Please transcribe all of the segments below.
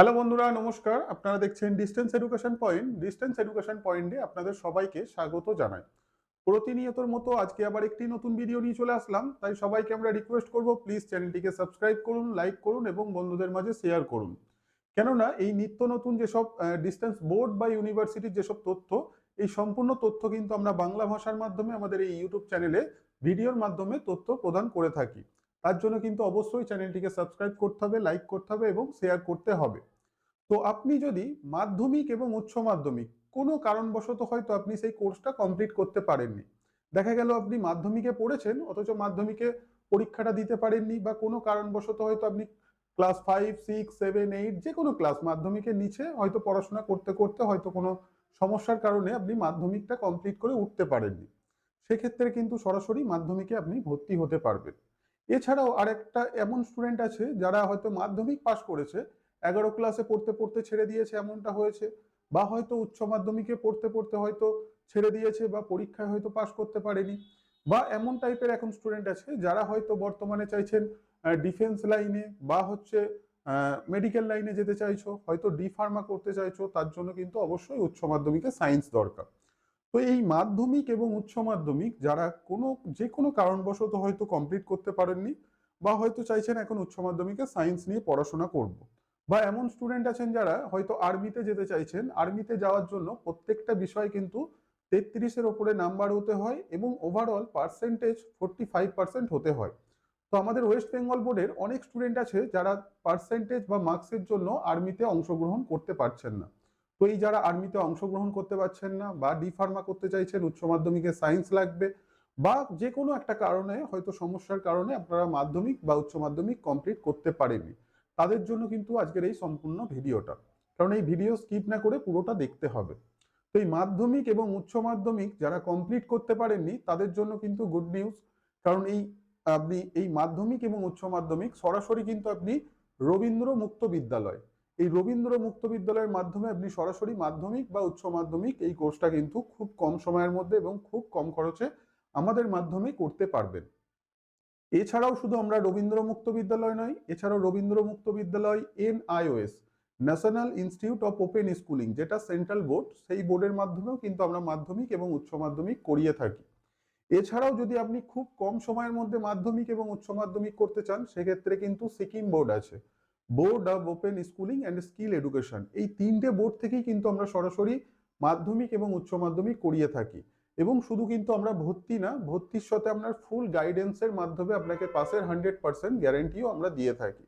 Hello বন্ধুরা, নমস্কার। আপনারা দেখছেন distance education point distance education পয়েন্টে আপনাদের সবাইকে স্বাগত জানাই। প্রতিনিয়তর মতো আজকে আবার একটি নতুন ভিডিও নিয়ে চলে আসলাম। তাই সবাইকে আমরা রিকোয়েস্ট করব প্লিজ চ্যানেলটিকে সাবস্ক্রাইব করুন লাইক করুন এবং বন্ধুদের মাঝে শেয়ার করুন। কেননা এই নিত্য নতুন যেসব ডিস্টেন্স বোর্ড বা ইউনিভার্সিটির যেসব তথ্য, এই সম্পূর্ণ তথ্য কিন্তু আমরা বাংলা ভাষার মাধ্যমে আমাদের এই ইউটিউব চ্যানেলে ভিডিওর মাধ্যমে তথ্য প্রদান করে থাকি। তার জন্য কিন্তু অবশ্যই চ্যানেলটিকে সাবস্ক্রাইব করতে হবে, লাইক করতে হবে এবং শেয়ার করতে হবে। তো আপনি যদি মাধ্যমিক এবং উচ্চ মাধ্যমিক কোনো কারণবশত হয়তো আপনি সেই কোর্সটা কমপ্লিট করতে পারেননি। দেখা গেল আপনি মাধ্যমিকে পড়েছেন, অথচ মাধ্যমিকে পরীক্ষাটা দিতে পারেননি বা কোনো কারণবশত হয়তো আপনি class five, six, seven, eight যে কোনো ক্লাস মাধ্যমিকের নিচে হয়তো পড়াশোনা করতে করতে হয়তো কোনো সমস্যার কারণে আপনি মাধ্যমিকটা কমপ্লিট করে উঠতে পারেননি। সেক্ষেত্রে কিন্তু সরাসরি মাধ্যমিকে আপনি ভর্তি হতে পারবেন। এছাড়াও আরেকটা এমন স্টুডেন্ট আছে যারা হয়তো মাধ্যমিক পাশ করেছে, এগারো ক্লাসে পড়তে পড়তে ছেড়ে দিয়েছে এমনটা হয়েছে, বা হয়তো উচ্চ মাধ্যমিকে পড়তে পড়তে হয়তো ছেড়ে দিয়েছে বা পরীক্ষায় হয়তো পাশ করতে পারেনি, বা এমন টাইপের এখন স্টুডেন্ট আছে যারা হয়তো বর্তমানে চাইছেন ডিফেন্স লাইনে বা হচ্ছে মেডিকেল লাইনে যেতে চাইছো, হয়তো ডি ফার্মা করতে চাইছো, তার জন্য কিন্তু অবশ্যই উচ্চ মাধ্যমিকে সায়েন্স দরকার। তো এই মাধ্যমিক এবং উচ্চ মাধ্যমিক যারা কোনো, যে কোনো কারণবশত হয়তো কমপ্লিট করতে পারেননি বা হয়তো চাইছেন এখন উচ্চ মাধ্যমিকে সায়েন্স নিয়ে পড়াশোনা করব। বা এমন স্টুডেন্ট আছেন যারা হয়তো আর্মিতে যেতে চাইছেন আর্মিতে যাওয়ার জন্য প্রত্যেকটা বিষয় কিন্তু তেত্রিশের ওপরে নাম্বার হতে হয় এবং overall percentage forty five percent হতে হয়। তো আমাদের ওয়েস্ট বেঙ্গল বোর্ডের অনেক স্টুডেন্ট আছে যারা পার্সেন্টেজ বা মার্কসের জন্য আর্মিতে অংশগ্রহণ করতে পারছেন না। তো এই যারা আর্মিতে অংশগ্রহণ করতে পারছেন না বা ডি ফার্মা করতে চাইছেন, উচ্চ মাধ্যমিকে সায়েন্স লাগবে বা যে কোনো একটা কারণে, হয়তো সমস্যার কারণে আপনারা মাধ্যমিক বা উচ্চ মাধ্যমিক কমপ্লিট করতে পারেননি। তাদের জন্য কিন্তু আজকের এই সম্পূর্ণ ভিডিওটা। কারণ এই ভিডিও স্কিপ না করে পুরোটা দেখতে হবে। তো এই মাধ্যমিক এবং উচ্চ মাধ্যমিক যারা কমপ্লিট করতে পারেননি, তাদের জন্য কিন্তু গুড নিউজ কারণ এই, আপনি এই মাধ্যমিক এবং উচ্চ মাধ্যমিক সরাসরি কিন্তু আপনি রবীন্দ্র মুক্ত বিদ্যালয় এই রবীন্দ্র মুক্ত বিদ্যালয়ের মাধ্যমে আপনি সরাসরি মাধ্যমিক বা উচ্চ মাধ্যমিক এই কোর্সটা কিন্তু খুব কম সময়ের মধ্যে এবং খুব কম খরচে আমাদের মাধ্যমে করতে পারবেন। এছাড়াও শুধু আমরা রবীন্দ্র মুক্ত বিদ্যালয় নয়, এছাড়াও Rabindra Mukta Vidyalaya NIOS, national institute of open schooling যেটা সেন্ট্রাল বোর্ড, সেই বোর্ডের মাধ্যমেও কিন্তু আমরা মাধ্যমিক এবং উচ্চ মাধ্যমিক করিয়ে থাকি। এছাড়াও যদি আপনি খুব কম সময়ের মধ্যে মাধ্যমিক এবং উচ্চ মাধ্যমিক করতে চান, সেক্ষেত্রে কিন্তু সিকিম বোর্ড আছে। Board of open schooling and skill education এই তিনটে বোর্ড থেকেই কিন্তু আমরা সরাসরি মাধ্যমিক এবং উচ্চ মাধ্যমিক করিয়ে থাকি। এবং শুধু কিন্তু আমরা ভর্তি না, ভর্তির সাথে আপনার ফুল গাইডেন্সের মাধ্যমে আপনাকে পাসের হান্ড্রেড পার্সেন্ট গ্যারেন্টিও আমরা দিয়ে থাকি।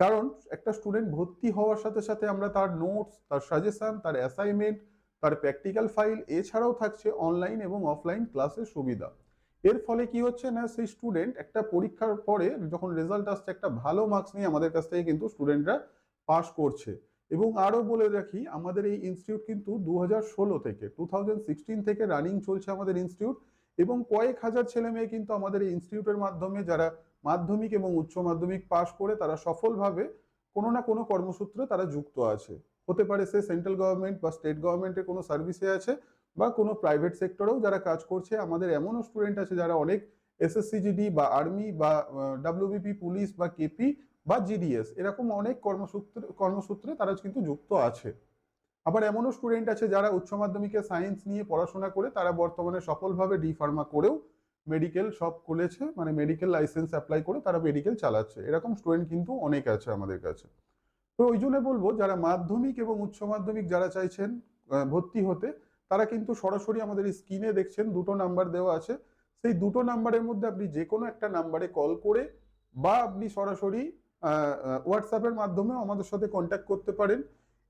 কারণ একটা স্টুডেন্ট ভর্তি হওয়ার সাথে সাথে আমরা তার নোটস তার সাজেশন তার অ্যাসাইনমেন্ট তার প্র্যাকটিক্যাল ফাইল এছাড়াও থাকছে অনলাইন এবং অফলাইন ক্লাসের সুবিধা। এর ফলে কি হচ্ছে না, সেই স্টুডেন্ট একটা পরীক্ষার পরে যখন রেজাল্ট আসছে, একটা ভালো মার্কস নিয়ে আমাদের কাছ থেকে কিন্তু স্টুডেন্টরা পাস করছে। এবং আরও বলে রাখি, আমাদের এই ইনস্টিটিউট কিন্তু দু হাজার ষোলো থেকে টু থেকে রানিং চলছে আমাদের ইনস্টিটিউট এবং কয়েক হাজার ছেলে মেয়ে কিন্তু আমাদের এই ইনস্টিটিউটের মাধ্যমে যারা মাধ্যমিক এবং উচ্চ মাধ্যমিক পাশ করে, তারা সফলভাবে কোনো না কোনো কর্মসূত্রে তারা যুক্ত আছে। হতে পারে সে সেন্ট্রাল গভর্নমেন্ট বা স্টেট গভর্নমেন্টের কোনো সার্ভিসে আছে বা কোনো প্রাইভেট সেক্টরেও যারা কাজ করছে, আমাদের এমনও স্টুডেন্ট আছে যারা অনেক এসএসসিজিডি বা আর্মি বা ডাব্লিউবিপি পুলিশ বা কেপি বা জিডিএস এরকম অনেক কর্মসূত্রে কর্মসূত্রে তারা কিন্তু যুক্ত আছে। আবার এমনও স্টুডেন্ট আছে যারা উচ্চ মাধ্যমিকে সায়েন্স নিয়ে পড়াশোনা করে, তারা বর্তমানে সফলভাবে ডি ফার্মা করেও মেডিকেল সব খুলেছে মানে মেডিকেল লাইসেন্স অ্যাপ্লাই করে তারা মেডিকেল চালাচ্ছে। এরকম স্টুডেন্ট কিন্তু অনেক আছে আমাদের কাছে। তো ওই জন্য বলব, যারা মাধ্যমিক এবং উচ্চ মাধ্যমিক যারা চাইছেন ভর্তি হতে তারা কিন্তু সরাসরি আমাদের স্ক্রিনে দেখছেন, দুটো নাম্বার দেওয়া আছে। সেই দুটো নাম্বারের মধ্যে আপনি যে কোনো একটা নাম্বারে কল করে বা আপনি সরাসরি হোয়াটসঅ্যাপের মাধ্যমেও আমাদের সাথে কন্ট্যাক্ট করতে পারেন।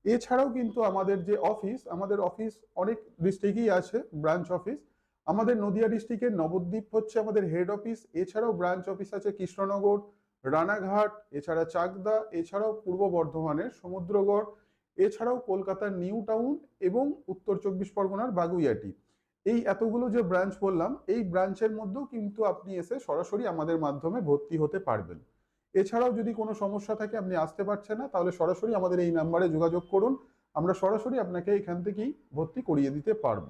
এছাড়াও কিন্তু আমাদের যে অফিস আমাদের অফিস অনেক ডিস্ট্রিক্টেই আছে ব্রাঞ্চ অফিস আমাদের নদিয়া ডিস্ট্রিক্টের নবদ্বীপ হচ্ছে আমাদের হেড অফিস এছাড়াও ব্রাঞ্চ অফিস আছে কৃষ্ণনগর, রানাঘাট, এছাড়া চাকদা, এছাড়াও পূর্ব বর্ধমানের সমুদ্রগড়। এছাড়াও কলকাতার নিউ টাউন এবং উত্তর চব্বিশ পরগনার বাগুইয়াটি। এই এতগুলো যে ব্রাঞ্চ বললাম, এই ব্রাঞ্চের মধ্যেও কিন্তু আপনি এসে সরাসরি আমাদের মাধ্যমে ভর্তি হতে পারবেন। এছাড়াও যদি কোনো সমস্যা থাকে, আপনি আসতে পারছেন না, তাহলে সরাসরি আমাদের এই নাম্বারে যোগাযোগ করুন। আমরা সরাসরি আপনাকে এখান থেকেই ভর্তি করিয়ে দিতে পারব।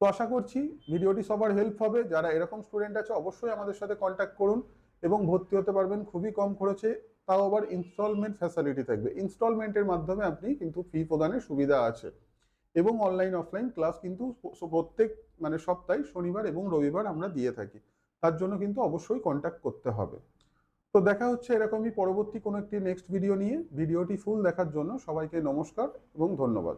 তো আশা করছি, ভিডিওটি সবার হেল্প হবে। যারা এরকম স্টুডেন্ট আছে, অবশ্যই আমাদের সাথে কন্ট্যাক্ট করুন। এবং ভর্তি হতে পারবেন খুবই কম খরচে, তাও আবার ইনস্টলমেন্ট ফ্যাসিলিটি থাকবে। ইনস্টলমেন্টের মাধ্যমে আপনি কিন্তু ফি প্রদানের সুবিধা আছে। এবং অনলাইন অফলাইন ক্লাস কিন্তু প্রত্যেক মানে সপ্তাহে শনিবার এবং রবিবার আমরা দিয়ে থাকি। তার জন্য কিন্তু অবশ্যই কন্ট্যাক্ট করতে হবে। তো দেখা হচ্ছে এরকমই পরবর্তী কোনো একটি নেক্সট ভিডিও নিয়ে। ভিডিওটি ফুল দেখার জন্য সবাইকে নমস্কার এবং ধন্যবাদ।